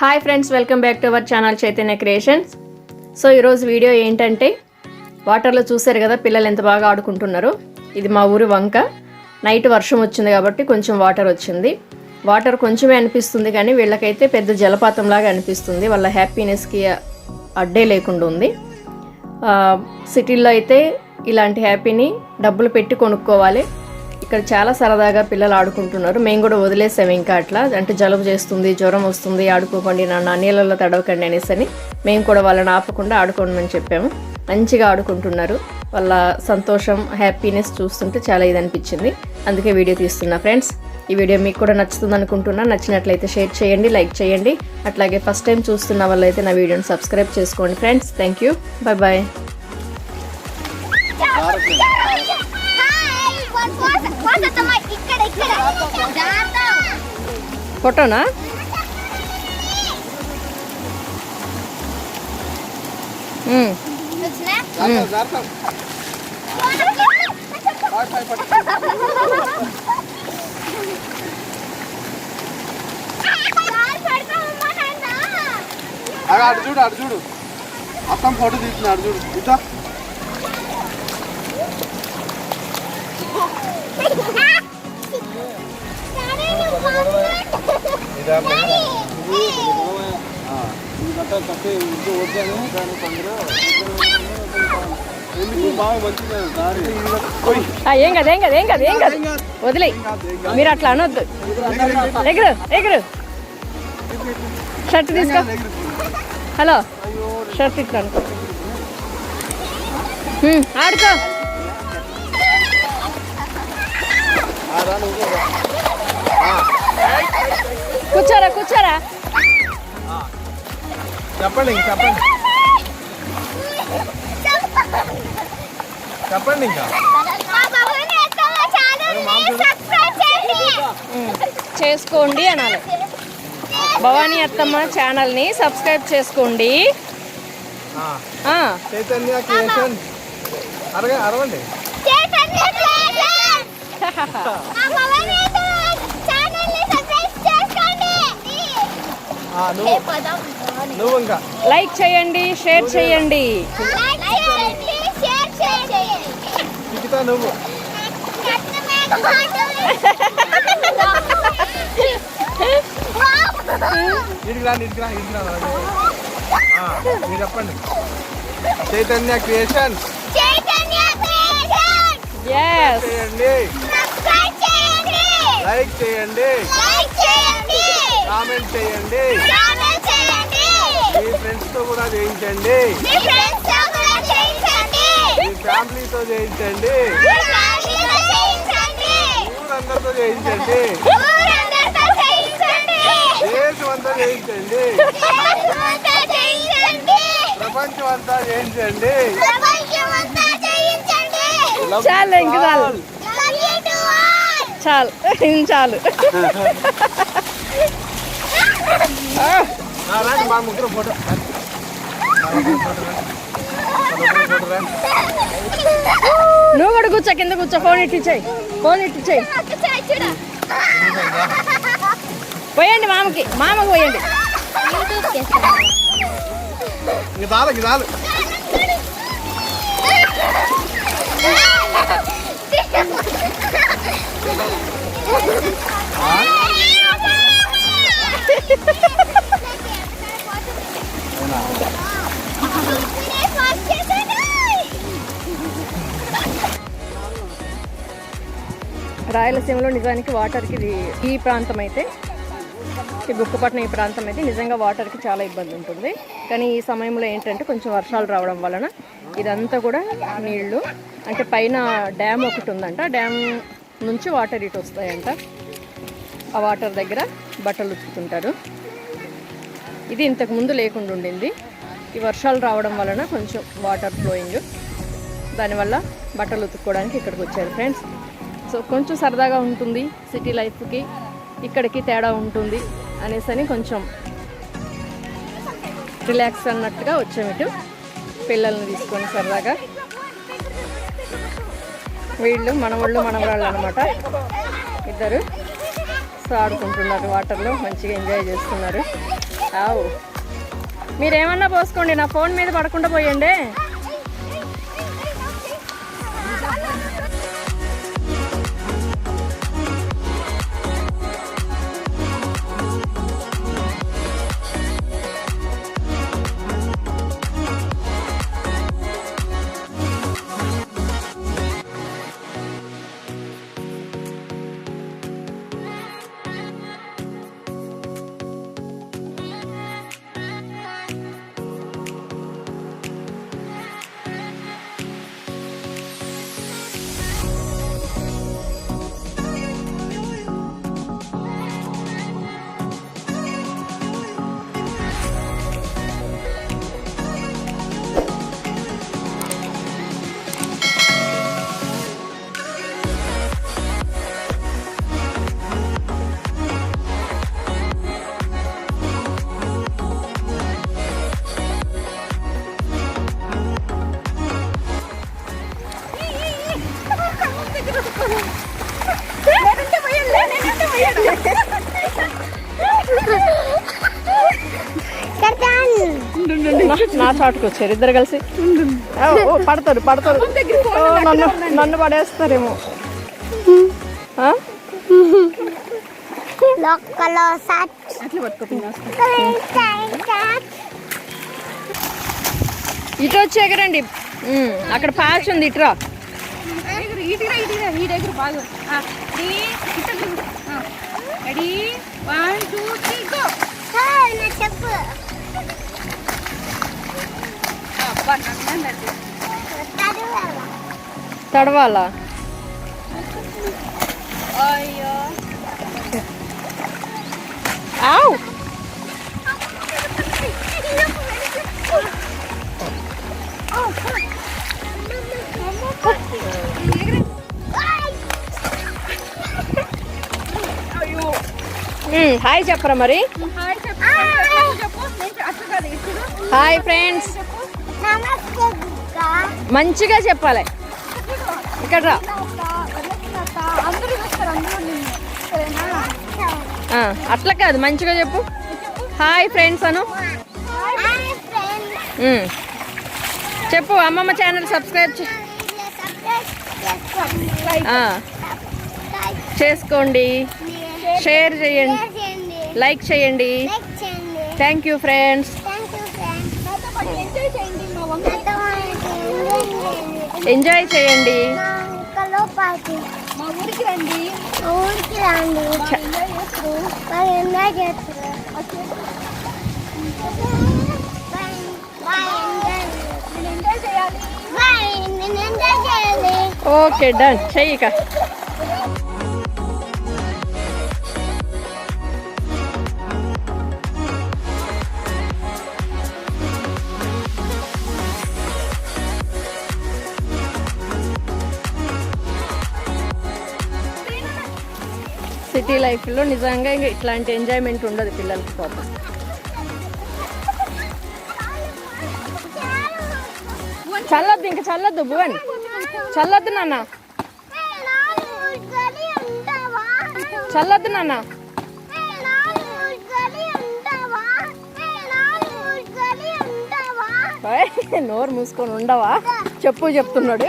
Hi friends welcome back to our channel Chaitanya creations so ఈరోజు video ఏంటంటే వాటర్లో చూశారు కదా పిల్లలు ఎంత బాగా ఆడుకుంటున్నారు. ఇది మా ఊరి వంక. నైట్ వర్షం వచ్చింది కాబట్టి కొంచెం వాటర్ వచ్చింది. వాటర్ కొంచెమే అనిపిస్తుంది కానీ వీళ్ళకైతే పెద్ద జలపాతంలాగా అనిపిస్తుంది. వాళ్ళ హ్యాపీనెస్కి అడ్డే లేకుండా ఉంది. సిటీల్లో అయితే ఇలాంటి హ్యాపీని డబ్బులు పెట్టి కొనుక్కోవాలి. ఇక్కడ చాలా సరదాగా పిల్లలు ఆడుకుంటున్నారు. మేము కూడా వదిలేసాము ఇంకా అట్లా. అంటే జలుబు చేస్తుంది జ్వరం వస్తుంది ఆడుకోకండి నా నీళ్ళలో తడవకండి అనేసి అని మేము కూడా వాళ్ళని ఆపకుండా ఆడుకోండి చెప్పాము. మంచిగా ఆడుకుంటున్నారు. వాళ్ళ సంతోషం హ్యాపీనెస్ చూస్తుంటే చాలా ఇది అనిపించింది. అందుకే వీడియో తీస్తున్నా ఫ్రెండ్స్. ఈ వీడియో మీకు కూడా నచ్చుతుంది అనుకుంటున్నా. నచ్చినట్లయితే షేర్ చేయండి లైక్ చేయండి. అట్లాగే ఫస్ట్ టైం చూస్తున్న వాళ్ళైతే నా వీడియోని సబ్స్క్రైబ్ చేసుకోండి friends. Thank you. Bye bye ఫోటోనా? అటు చూడు అటు చూడు. అత్తం ఫోటో తీసిన అటు చూడు. ఇట్లా ఎందుకు బాగా దారి ఏం కాదు ఏం కాదు ఏం కాదు ఏం కాదు. వదిలే మీరు అట్లా అనొద్దు. ఎగురు ఎగురు. షర్ట్ తీసుకో. హలో. షర్ట్ ఇట్లా అనుకో. హ్మ్, ఆడుకో. కూర్చోరా కూర్చోరా. చెప్పండి చెప్పండి. చెప్పండి ఇంకా. చేసుకోండి అనాలి. భవానీ అత్తమ్మ ఛానల్ని సబ్స్క్రైబ్ చేసుకోండి. ఆ, ఆ, చైతన్య క్రియేషన్ అరగ అరవండి ఆ, నువ్వు. నువ్వు ఇంకా లైక్ చేయండి షేర్ చేయండి. నువ్వు. మీరు చెప్పండి. చైతన్య క్రియేషన్. లైక్ చేయండి. కామెంట్ చేయండి. మీ ఫ్రెండ్స్తో కూడా చేయించండి. మీ ఫ్యామిలీతో చేయించండి. ఊరందరితో చేయించండి. దేశం అంతా చేయించండి. ప్రపంచం అంతా చేయించండి. చాలు, ఇంక చాలు. చాలు చాలు. రండి మా ముగ్గురు ఫోటో ఫోటో నువ్వు కూడా కూర్చో కింద కూర్చో. ఫోన్ ఇట్టిచ్చాయి ఫోన్ ఇట్టిచ్చాయి పోయండి మామకి. మామకు పోయండి. Ha ha ha! రాయలసీమలో నిజానికి వాటర్కి ఇది ఈ ప్రాంతం అయితే ఈ బుక్కపట్నం ఈ ప్రాంతం అయితే నిజంగా వాటర్కి చాలా ఇబ్బంది ఉంటుంది. కానీ ఈ సమయంలో ఏంటంటే కొంచెం వర్షాలు రావడం వలన ఇదంతా కూడా నీళ్ళు అంటే పైన డ్యామ్ ఒకటి ఉందంట డ్యామ్ నుంచి వాటర్ ఇటు వస్తాయంట. ఆ వాటర్ దగ్గర బట్టలు ఉతుకుతుంటారు ఇది ఇంతకు ముందు లేకుండా ఉండింది. ఈ వర్షాలు రావడం వలన కొంచెం వాటర్ ఫ్లోయింగ్. దానివల్ల బట్టలు ఉతుక్కోవడానికి ఇక్కడికి వచ్చారు ఫ్రెండ్స్. సో కొంచెం సరదాగా ఉంటుంది సిటీ లైఫ్కి. ఇక్కడికి తేడా ఉంటుంది అనేసి అని కొంచెం రిలాక్స్ అన్నట్టుగా వచ్చాము ఇటు. పిల్లల్ని తీసుకొని సరదాగా. వీళ్ళు మనవాళ్ళు మనవాళ్ళు అనమాట ఇద్దరు. సో ఆడుకుంటున్నారు వాటర్లో మంచిగా ఎంజాయ్ చేస్తున్నారు. ఆవు. మీరేమన్నా పోసుకోండి నా ఫోన్ మీద పడకుండా పోయండి. చాటుకు వచ్చారు. ఇద్దరు కలిసి. ఓ, పడతారు పడతారు. నన్ను నన్ను పడేస్తారేమో. ఆ? లోకలో సాట్ ఇటు వచ్చి ఎగరండి. అక్కడ పాచ్ ఉంది ఇటురా ready? One two three go చెప్పు. చదువు తడవాలా అయ్యో ఆవ్ ఉమ్, హాయ్ చెప్పరా మరి హాయ్ చెప్పు చెప్పు నేను అట్లా కాదు ఇప్పుడు హాయ్ ఫ్రెండ్స్ నమస్తే దుర్గా మంచిగా చెప్పాలి. ఇక్కడ రా. అట్లా కాదు మంచిగా చెప్పు. హాయ్ ఫ్రెండ్స్ అను. చెప్పు అమ్మమ్మ ఛానల్ సబ్స్క్రైబ్ చేసుకోండి. షేర్ చేయండి. లైక్ చేయండి. థ్యాంక్ యూ ఫ్రెండ్స్ ఎంజాయ్ చేయాలి. ఓకే డన్ చెయ్యి సిటీ లైఫ్లో నిజంగా ఇంకా ఇట్లాంటి ఎంజాయ్మెంట్ ఉండదు పిల్లలకి పాపం. చల్లొద్దు ఇంకా చల్లొద్దు భువన్. చల్లొద్దు నాన్న. చల్లొద్దు నాన్న. నోరు మూసుకొని ఉండవా? చెప్పు చెప్తున్నాడు.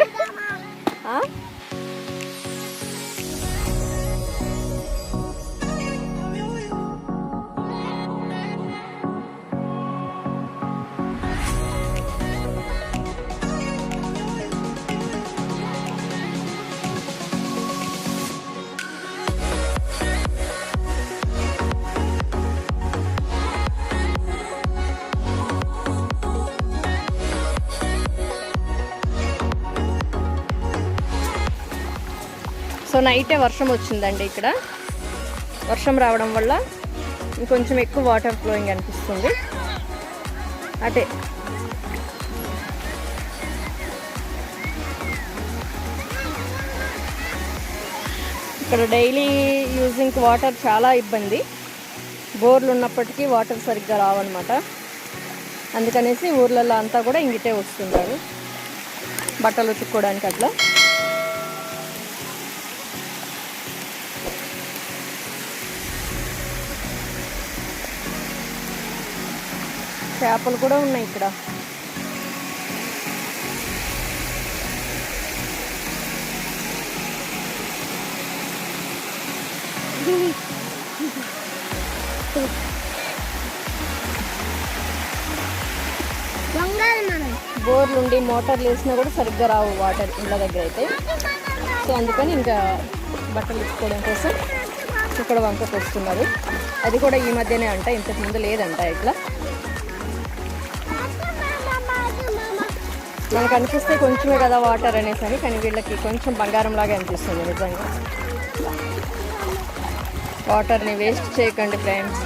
సో నైటే వర్షం వచ్చిందండి ఇక్కడ. వర్షం రావడం వల్ల ఇంకొంచెం ఎక్కువ వాటర్ ఫ్లోయింగ్ అనిపిస్తుంది. అదే. ఇక్కడ డైలీ యూజింగ్ వాటర్ చాలా ఇబ్బంది. బోర్లు ఉన్నప్పటికీ వాటర్ సరిగ్గా రావన్నమాట. అందుకనేసి ఊర్లలో అంతా కూడా ఇంగిటే వస్తుంటారు. బట్టలు ఉతుక్కోవడానికి అట్లా. చేపలు కూడా ఉన్నాయి ఇక్కడ. బోర్లు ఉండి మోటార్లు వేసినా కూడా సరిగ్గా రావు వాటర్ ఇళ్ళ దగ్గర అయితే. సో అందుకని ఇంకా బట్టలు ఇచ్చుకోవడం కోసం ఇక్కడ వంకకు వస్తున్నారు అది కూడా ఈ మధ్యనే అంట ఇంతకు ముందు లేదంట ఇట్లా. మనకు అనిపిస్తే కొంచెమే కదా వాటర్ అనేసి అని కానీ వీళ్ళకి కొంచెం బంగారం లాగా అనిపిస్తుంది నిజంగా. వాటర్ని వేస్ట్ చేయకండి ఫ్రెండ్స్.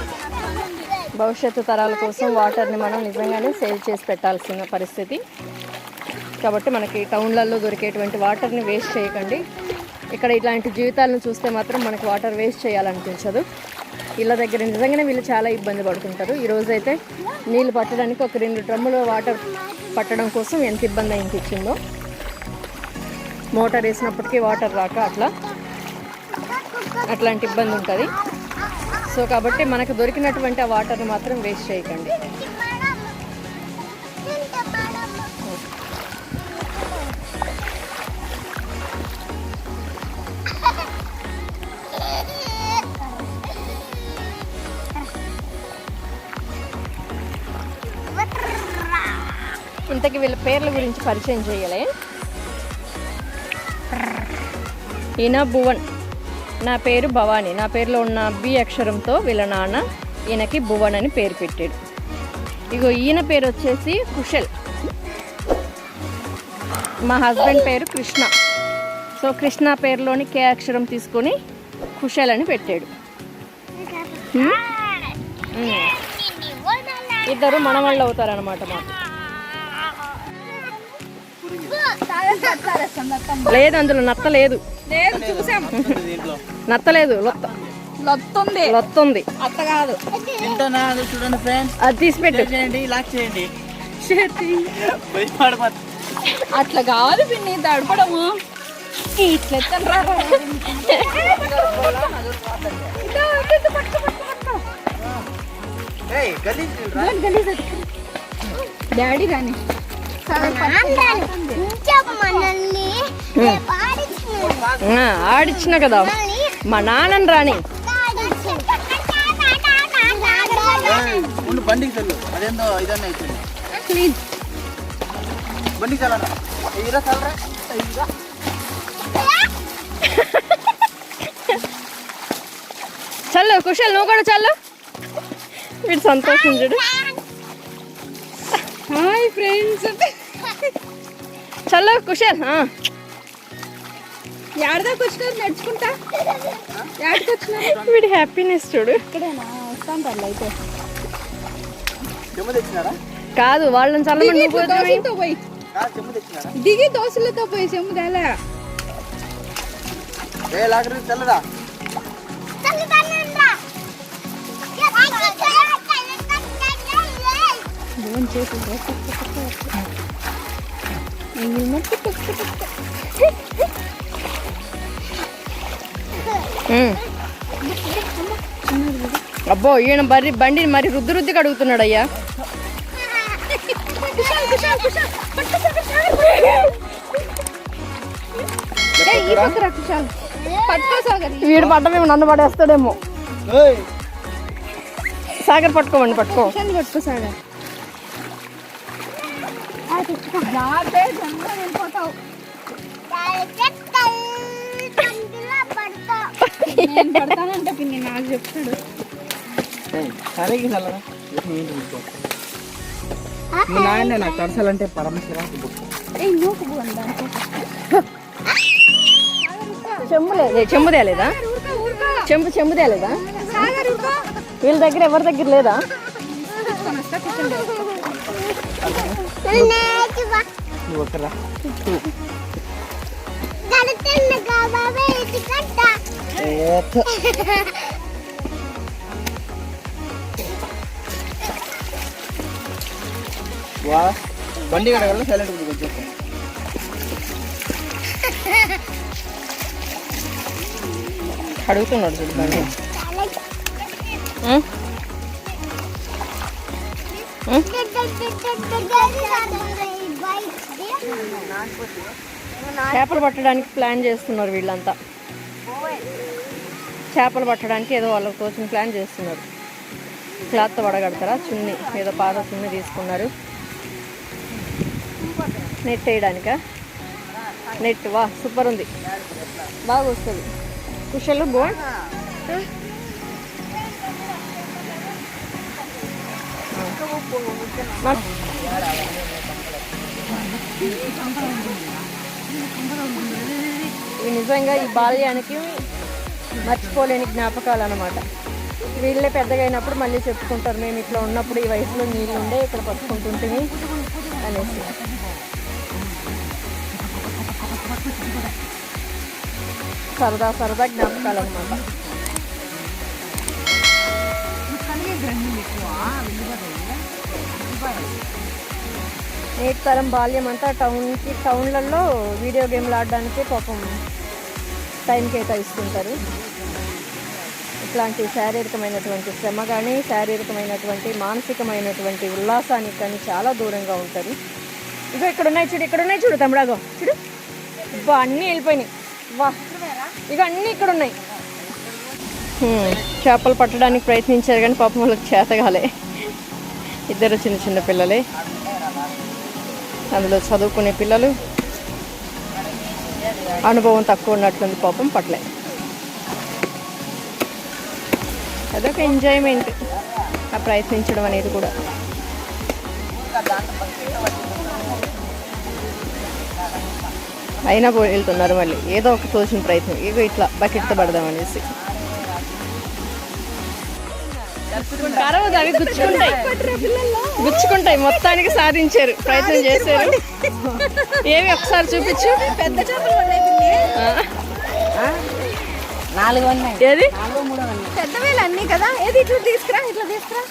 భవిష్యత్తు తరాల కోసం వాటర్ని మనం నిజంగానే సేవ్ చేసి పెట్టాల్సిన పరిస్థితి. కాబట్టి మనకి టౌన్లలో దొరికేటువంటి వాటర్ని వేస్ట్ చేయకండి. ఇక్కడ ఇట్లాంటి జీవితాలను చూస్తే మాత్రం మనకి వాటర్ వేస్ట్ చేయాలనిపించదు. ఇళ్ళ దగ్గర నిజంగానే వీళ్ళు చాలా ఇబ్బంది పడుతుంటారు. ఈరోజు అయితే నీళ్ళు పట్టడానికి ఒక రెండు డ్రమ్ములు వాటర్ పట్టడం కోసం ఎంత ఇబ్బంది అనిపించిందో మోటార్ వేసినప్పటికీ వాటర్ రాక అట్లా అట్లాంటి ఇబ్బంది ఉంటుంది. సో కాబట్టి మనకు దొరికినటువంటి ఆ వాటర్ని మాత్రం వేస్ట్ చేయకండి. ఇంతకీ వీళ్ళ పేర్ల గురించి పరిచయం చేయలే. ఈయన భువన్. నా పేరు భవాని. నా పేరులో ఉన్న బి అక్షరంతో వీళ్ళ నాన్న ఈయనకి భువన్ అని పేరు పెట్టాడు. ఇగో ఈయన పేరు వచ్చేసి కుశల్. మా హస్బెండ్ పేరు కృష్ణ. సో కృష్ణ పేరులోని కే అక్షరం తీసుకొని కుశల్ అని పెట్టాడు. హ్మ్? హ్మ్. ఇద్దరు మనవాళ్ళు అవుతారనమాట మాకు. లేదు అందులో నత్త లేదు. లేదు చూసాం. నత్త లేదు లొత్త. లొత్తుంది. లొత్త ఉంది అత్త కాదు. అది చూడండి ఫ్రెండ్స్. అది తీసి పెట్టు. చేయండి లాక్ చేయండి. అట్లా కాదు పిన్ని తడపడము ఇట్లా. డాడీ రాని. ఆడిచ్చిన కదా. మా రాని. ఉండు బండికి చల్లు అదేందో ఇదన్నా అవుతుంది క్లీన్ బండికి చల్లరా ఇరా చల్లరా చల్లు కుశల్ నువ్వు కూడా చల్లు. వీడు సంతోషించుడు. హాయ్ ఫ్రెండ్స్ చల్లు కుశల్ ఆ. ఎడదాకా వచ్చినారు నడుచుకుంటా. వీడి హ్యాపీనెస్ చూడు. ఇక్కడేనా? వస్తాం పర్లే అయితే. చెమ్మ తెచ్చినారా? కాదు వాళ్ళని చల్లమని దిగి దోశలతో పోయి. చెమ్మ తేలా చేసి. అబ్బో ఈయన బర్రి బండిని మరి రుద్దు రుద్ది కడుగుతున్నాడు అయ్యా వీడు పడ్డమేమో నన్ను పడేస్తాడేమో. సాగర్ పట్టుకోమండి పట్టుకో. పట్టుకో సాగర్. వెళ్ళిపోతావు నేను పడతానంటే పిన్ని నాకు చెప్తాడు. సరే చల్లరా? మీ నాయన నాకు తరచాలంటే పరమశివ చెంబు లేదు చెంబు తేలేదా? ఊరుకో ఊరుకో. చెంబు చెంబు తేలేదా? వీళ్ళ దగ్గర ఎవరి దగ్గర లేదా? తీసుకొని వస్తా కుషాల్ నువ్వు ఒకరా వా బండి కడగల సైలెంట్ కూడా వచ్చేస్తా అడుగుతున్నాడు చూడు బండి ఉం? చేపలు పట్టడానికి ప్లాన్ చేస్తున్నారు వీళ్ళంతా. చేపలు పట్టడానికి ఏదో వాళ్ళకి తోచిన ప్లాన్ చేస్తున్నారు. క్లాత్ వడగడతారా? చున్ని ఏదో పాత చున్ని తీసుకున్నారు. నెట్ వేయడానిక? నెట్ వా సూపర్ ఉంది. బాగా వస్తుంది. కుషలు బోన్ ఇవి నిజంగా ఈ బాల్యానికి మర్చిపోలేని జ్ఞాపకాలు అనమాట వీళ్ళే పెద్దగా అయినప్పుడు మళ్ళీ చెప్పుకుంటారు మేము ఇట్లా ఉన్నప్పుడు ఈ వయసులో నీళ్ళు ఉండే ఇక్కడ పట్టుకుంటుంటుంది అనేసి. సరదా సరదా జ్ఞాపకాలు అనమాట నేటి తరం బాల్యం అంతా టౌన్కి టౌన్లలో వీడియో గేమ్లు ఆడడానికి పాపం టైం కేటాయిస్తుంటారు. ఇట్లాంటి శారీరకమైనటువంటి శ్రమ కానీ శారీరకమైనటువంటి మానసికమైనటువంటి ఉల్లాసానికి కానీ చాలా దూరంగా ఉంటారు. ఇగో ఇక్కడ ఉన్నాయి చూడు ఇక్కడ ఉన్నాయి చూడు తమ్ముడాగో చూడు. బా అన్నీ వెళ్ళిపోయినాయి. వా. ఇక అన్నీ ఇక్కడ ఉన్నాయి చేపలు పట్టడానికి ప్రయత్నించారు కానీ పాపం వాళ్ళకి చేతగాలే ఇద్దరు చిన్న చిన్న పిల్లలే. అందులో చదువుకునే పిల్లలు అనుభవం తక్కువ ఉన్నట్లుంది పాపం పట్లే అదొక ఎంజాయ్మెంట్ ఆ ప్రయత్నించడం అనేది కూడా. అయినా పోయి వెళ్తున్నారు మళ్ళీ. ఏదో ఒక తోచిన ప్రయత్నం. ఏదో ఇట్లా బకెట్తో పడదాం అనేసి. కరవదు అవి గుచ్చుకుంటాయి. గుచ్చుకుంటాయి. మొత్తానికి సాధించారు. ప్రయత్నం చేశారు. ఏవి ఒకసారి చూపించు. పెద్ద నాలుగు ఏది? పెద్దవేలు అన్నీ కదా. ఏది ఇట్లా తీసుకురా ఇట్లా తీసుకురా?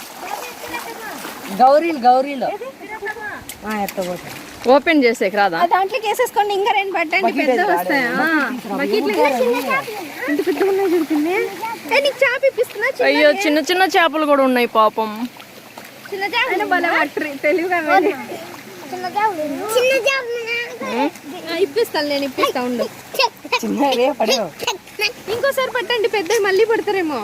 గౌరీలు గౌరీలు. ఓపెన్ చేసేకి రాదా? దాంట్లోకి వేసేసుకోండి ఇంకా రెండు పట్టండి. పెద్ద వస్తాయి? ఇంత పెద్ద ఉన్నాయి చూడుతుంది అయ్యో చిన్న చిన్న చేపలు కూడా ఉన్నాయి పాపం. ఇప్పిస్తాను నేను ఇప్పిస్తా ఉండు. ఇంకోసారి పట్టండి పెద్దవి మళ్ళీ పడతారేమో.